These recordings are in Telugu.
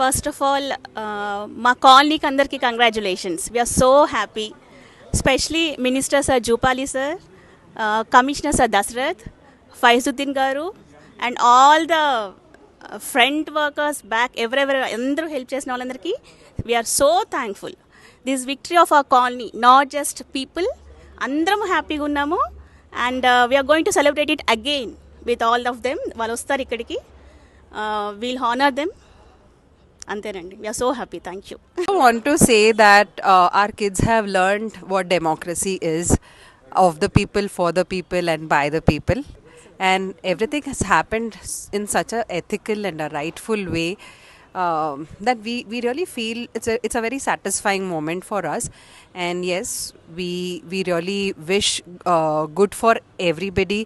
ఫస్ట్ ఆఫ్ ఆల్ మా కాలనీకి అందరికీ congratulations we are so happy specially minister sir Jupally sir commissioner sir Dasharath Faizuddin garu and all the front workers back ఎవరెవరు అందరూ హెల్ప్ చేసిన వాళ్ళందరికీ we are so thankful this victory of our colony not just people అందరం హ్యాపీగా ఉన్నాము. And we are going to celebrate it again with all of them వాళ్ళు వస్తారు ఇక్కడికి. We'll honour them అంతేనండి we are so happy thank you I want to say that uh, our kids have learned what democracy is of the people, for the people, and by the people. And everything has happened s- in such a ethical and a rightful way um, that we, we really feel it's a, it's a very satisfying moment for us. And yes, we, we really wish uh, good for everybody.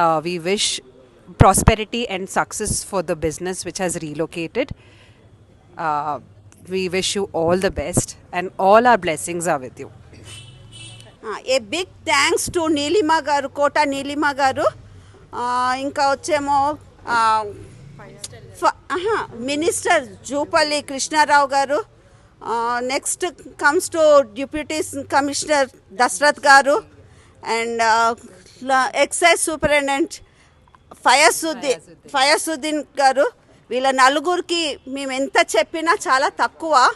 Uh, we wish prosperity and success for the business which has relocated. Uh, we wish you all the best and all our blessings are with you. A big thanks to Neelima garu Kota Neelima గారు. ఇంకా వచ్చేమో minister Jupally Krishna Rao garu. Next comes to deputy commissioner Dasharath garu. And excise superintendent Fayasuddin Fayasuddin garu. వీళ్ళ నలుగురికి మేము ఎంత చెప్పినా చాలా తక్కువ.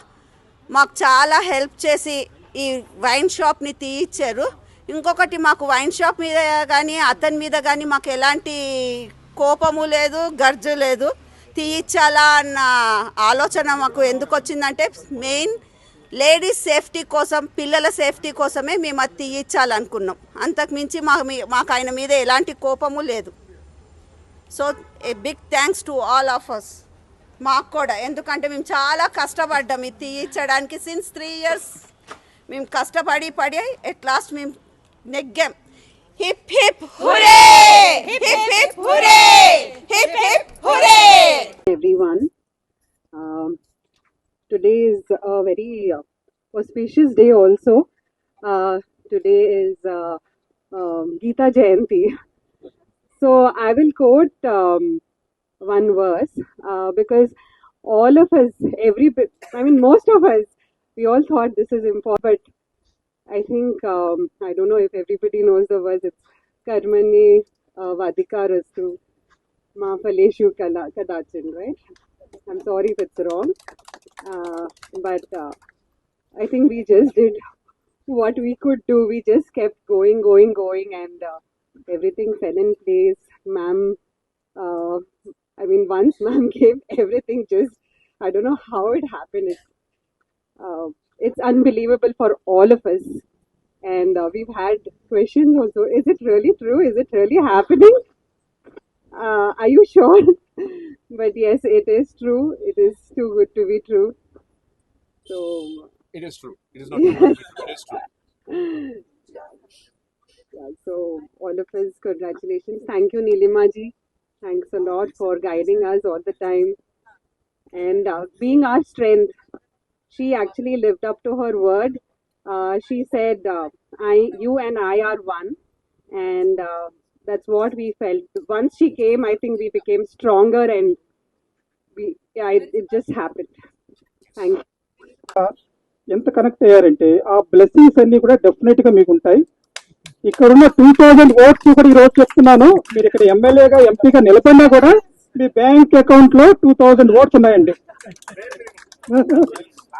మాకు చాలా హెల్ప్ చేసి ఈ వైన్ షాప్ని తీయించారు ఇంకొకటి మాకు వైన్ షాప్ మీద కానీ అతని మీద కానీ మాకు ఎలాంటి కోపము లేదు గర్జు లేదు. తీయించాలా అన్న ఆలోచన మాకు ఎందుకు వచ్చిందంటే మెయిన్ లేడీస్ సేఫ్టీ కోసం పిల్లల సేఫ్టీ కోసమే మేము అది తీయించాలనుకున్నాం అంతకు మించి మీ- మాకు ఆయన మీద ఎలాంటి కోపము లేదు. So a big thanks to all of us మాకు కూడా ఎందుకంటే మేము చాలా కష్టపడ్డాం ఇది తీయించడానికి సిన్స్ త్రీ ఇయర్స్ మేము కష్టపడి పడి ఎట్ లాస్ట్ మేము నెగ్గాం hip hip hurray hip hip hurray hip hip hurray everyone. Um, today is a very uh, auspicious day also. Uh, today is uh, um, Gita Jayanti. So I will quote um, one verse uh, because all of us, every I mean, most of us, we all thought this is important, but I think, um, I don't know if everybody knows the verse, it's Karmani uh, Vadikarastu. Ma right? I'm sorry if it's wrong. Uh, but uh, I think we just did what we could do. We just kept going, going, going, and uh, everything fell in place. Ma'am, uh, I mean, once ma'am gave everything just, I don't know how it happened. It's, uh, it's unbelievable for all of us. And uh, we've had questions also. Is it really true? Is it really happening? Uh, are you sure? but yes, it is true. It is too good to be true. So, It is true. It is not true. it is true. yeah, so all of us, congratulations. Thank you, Nilima ji. Thanks a lot for guiding us all the time and uh, being our strength. She actually lived up to her word. Uh, she said, uh, "I, you, and I are one," and uh, that's what we felt. Once she came, I think we became stronger, and we, yeah, it, it just happened. Thank you. ఎంత కనెక్ట్ అయ్యారంటే ఆ బ్లెస్సింగ్స్ అన్ని కూడా డెఫినెట్ గా మీకు ఉంటాయి ఇక్కడ ఉన్న టూ థౌజండ్ ఓట్స్ కూడా ఈ రోజు చెప్తున్నాను. మీరు ఇక్కడ ఎమ్మెల్యేగా ఎంపీగా నిలబడినా కూడా మీ బ్యాంక్ అకౌంట్లో టూ థౌజండ్ ఓట్స్ ఉన్నాయండి.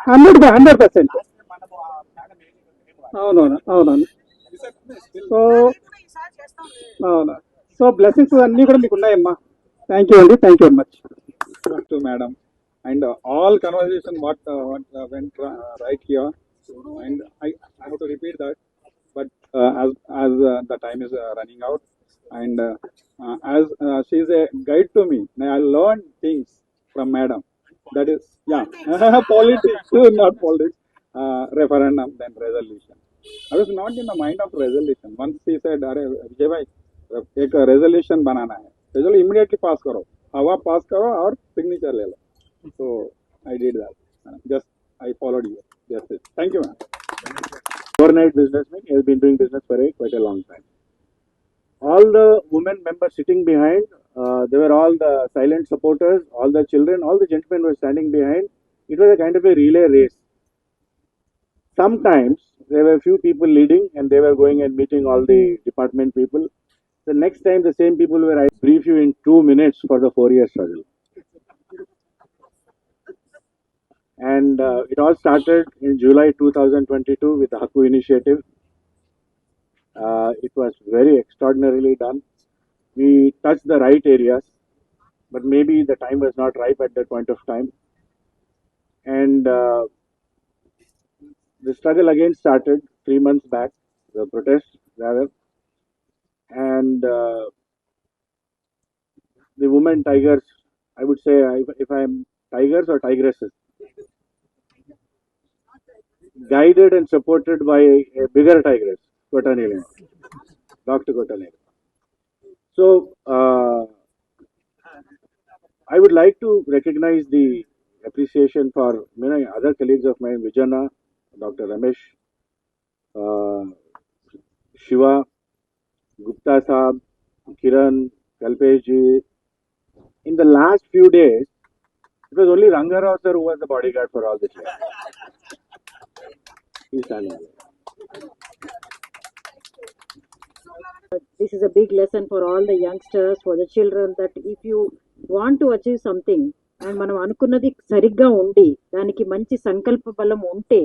Hundred by hundred percent. అవునవును అవునవును. సో అవునా. సో బ్లెస్సింగ్స్ అన్ని కూడా మీకు ఉన్నాయమ్మా. థ్యాంక్ యూ అండి thank you very much to madam and all conversation what what uh, what uh, went uh, to repeat as as uh, the time is uh, running out and uh, uh, as uh, she is a guide to me I learned things from madam that is yeah politics not politics uh, referendum then resolution I was not in the mind of resolution once she said अरे विजय भाई एक रेजोल्यूशन बनाना है रेजोल्यूशन इमीडिएटली पास करो हवा पास करो और सिग्नेचर ले लो so I did that just I followed you that's it thank you ma'am overnight businessman. He has been doing business for a, quite a long time. All the women members sitting behind Uh, they were all the silent supporters, all the children, all the gentlemen were standing behind. It was a kind of a relay race. Sometimes there were a few people leading and they were going and meeting all the department people. The next time the same people were, I brief you in two minutes for the four year struggle. And uh, it all started in July 2022 with the Haku initiative. Uh, it was very extraordinarily done. We touched the right areas, but maybe the time was not ripe at that point of time. And uh, the struggle again started three months back, the protest rather. And uh, the women tigers, I would say, if, if I'm tigers or tigresses, guided and supported by a bigger tigress, Kotanil, Dr. Kotanil. So, uh, I would like to recognize the appreciation for many other colleagues of mine, Vijana, Dr. Ramesh, uh, Shiva, Gupta Saab, Kiran, Kalpesh. In the last few days, it was only Rangarao sir who was the bodyguard for all this. He's standing there. this is a big lesson for all the youngsters for the children that if you want to achieve something and మనం అనుకున్నది సరిగ్గా ఉండి దానికి మంచి సంకల్ప బలం ఉంటే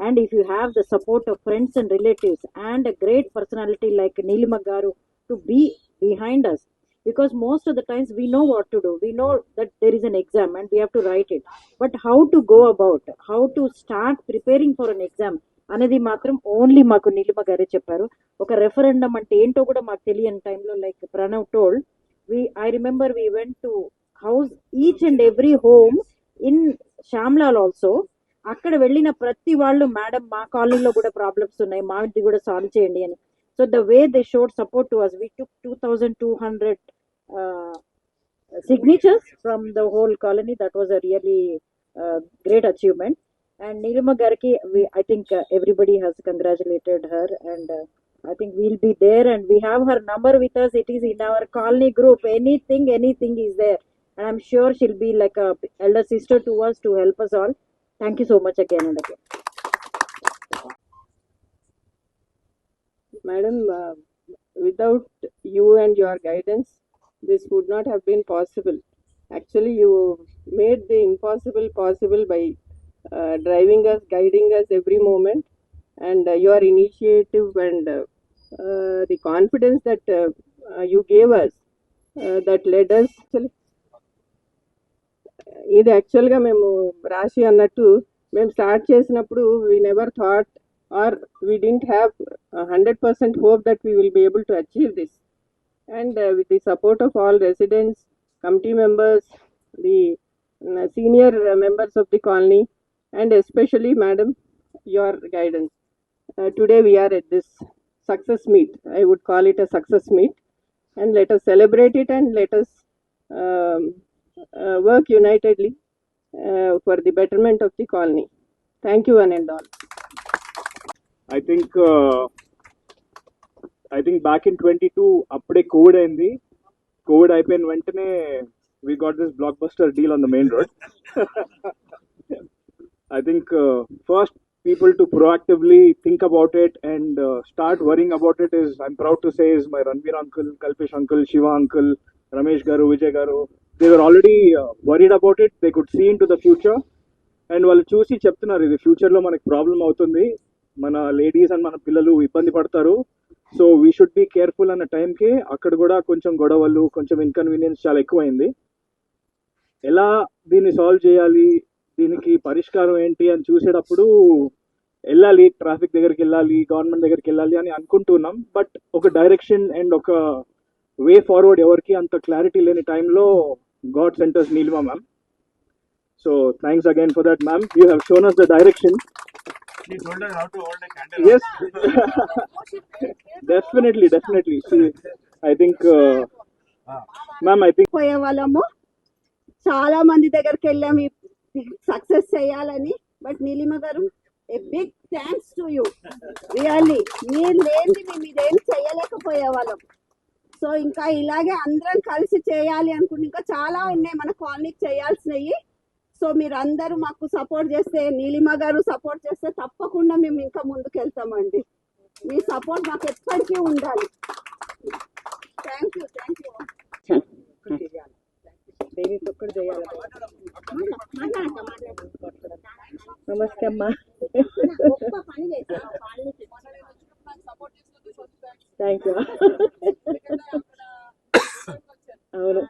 and if you have the support of friends and relatives and a great personality like Neelima garu to be behind us because most of the times we know what to do. We know that there is an exam and we have to write it. But how to go about? How to start preparing for an exam? అనేది మాత్రం ఓన్లీ మాకు నీలిమ గారే చెప్పారు ఒక రెఫరెండం అంటే ఏంటో కూడా మాకు తెలియని టైంలో like Pranav told we I remember we went to house each and every home in Shyamlal also అక్కడ వెళ్ళిన ప్రతి వాళ్ళు మేడం మా కాలనీలో కూడా ప్రాబ్లమ్స్ ఉన్నాయి మా ఇంటి కూడా సాల్వ్ చేయండి అని so the way they showed support to us we took two thousand two hundred signatures from the whole colony. That was a really uh, great achievement. And Nilima Garki, we, I think uh, everybody has congratulated her, and uh, I think we'll be there. And we have her number with us. It is in our colony group. Anything, anything is there, and I'm sure she'll be like a elder sister to us to help us all. Thank you so much again and again. Madam, uh, without you and your guidance, this would not have been possible. Actually, you made the impossible possible by uh, driving us, guiding us every moment, and uh, your initiative and uh, uh, the confidence that uh, you gave us uh, that led us. ఇది యాక్చువల్గా మేము రాశి అన్నట్టు మేము స్టార్ట్ చేసినప్పుడు we never thought or we didn't have hundred percent hope that we will be able to achieve this and uh, with the support of all residents, committee members, the uh, senior uh, members of the colony, and especially, madam, your guidance. Uh, today we are at this success meet. I would call it a success meet, and let us celebrate it and let us um, uh, work unitedly uh, for the betterment of the colony. Thank you, one and all. I think uh, I think back in twenty two అప్పుడే కోవిడ్ అయింది. కోవిడ్ అయిపోయిన వెంటనే we got this blockbuster deal on the main road I think first people to proactively think about it and start worrying about it is I'm proud to says my Ranveer uncle Kalpesh uncle Shiva uncle Ramesh garu Vijay garu they are already worried about it they could seen to the future and వాళ్ళు చూసి చెప్తున్నారు ఇది ఫ్యూచర్లో మనకి ప్రాబ్లం అవుతుంది. మన లేడీస్ అండ్ మన పిల్లలు ఇబ్బంది పడతారు. So we should be careful అన్న టైంకి అక్కడ కూడా కొంచెం గొడవలు కొంచెం ఇన్కన్వీనియన్స్ చాలా ఎక్కువైంది. ఎలా దీన్ని సాల్వ్ చేయాలి? దీనికి పరిష్కారం ఏంటి అని చూసేటప్పుడు వెళ్ళాలి ట్రాఫిక్ దగ్గరికి వెళ్ళాలి గవర్నమెంట్ దగ్గరికి వెళ్ళాలి అని అనుకుంటున్నాం బట్ ఒక డైరెక్షన్ అండ్ ఒక వే ఫార్వర్డ్ ఎవరికి అంత క్లారిటీ లేని టైంలో god centres Neelima ma'am so thanks again for that ma'am you have shown us the direction She told us how to hold a candle. yes. Definitely definitely. See, i think uh, ma'am i think పోయే వాళ్ళము. చాలా మంది దగ్గరికి వెళ్ళాము సక్సెస్ చేయాలని. But Neelima garu a big thanks to you really మీరు లేని మేము ఇదేం చేయలేకపోయే వాళ్ళం. సో సో ఇంకా ఇలాగే అందరం కలిసి చేయాలి అనుకుంటే ఇంకా చాలా ఉన్నాయి మన కాలనీకి చేయాల్సినవి. సో మీరు అందరూ మాకు సపోర్ట్ చేస్తే నీలిమ గారు సపోర్ట్ చేస్తే తప్పకుండా మేము ఇంకా ముందుకు వెళ్తామండి మీ సపోర్ట్ మాకు ఎప్పటికీ ఉండాలి. థ్యాంక్ యూ థ్యాంక్ యూ నమస్తే అమ్మా. థ్యాంక్ యూ అవును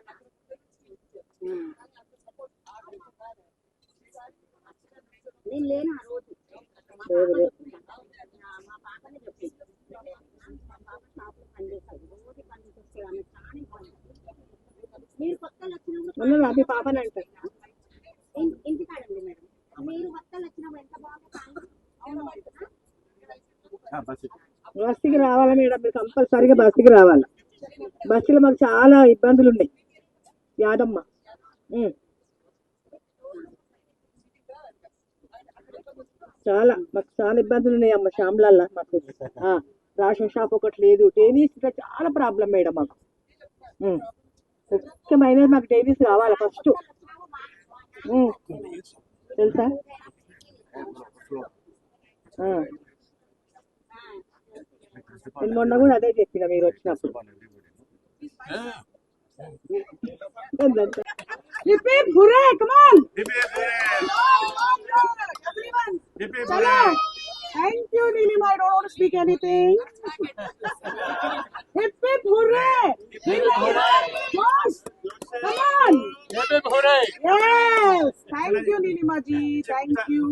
నేను లేను ఆ రోజు లేదు లేదు మా పాపనే చెప్పింది మా పాప షాప్లో పనిచేస్తుంది రోజు పనిచేస్తే ఆమె చాలా ఇబ్బంది మీరు కొత్తలు వచ్చినప్పుడు మొన్న మీ పాపని అంటారు. ఇన్- ఇంటికాడండి మేడం మీరు? కొత్తలు వచ్చినప్పుడు ఎంత బాగుంటుంది బస్సుకి. రావాలా మేడం? మీరు కంపల్సరీగా బస్సుకి రావాలి. బస్సులో మాకు చాలా ఇబ్బందులు ఉన్నాయి. యాదమ్మ. చాలా మాకు చాలా ఇబ్బందులు ఉన్నాయి అమ్మ శ్యామ్లల్లా మాకు. రేషన్ షాప్ ఒకటి లేదు. ఇంకా చాలా ప్రాబ్లం మేడం మాకు. ముఖ్యమైనది మాకు టేవీస్ కావాలి ఫస్ట్. తెలుసా? మొన్న కూడా అదే చెప్పిన మీరు వచ్చినప్పుడు? Thank you, Nilim. I don't want to speak anything. hip hip hooray! Nilim, boss, come on! Hooray! Yes, thank you, Nilima ji. Thank you.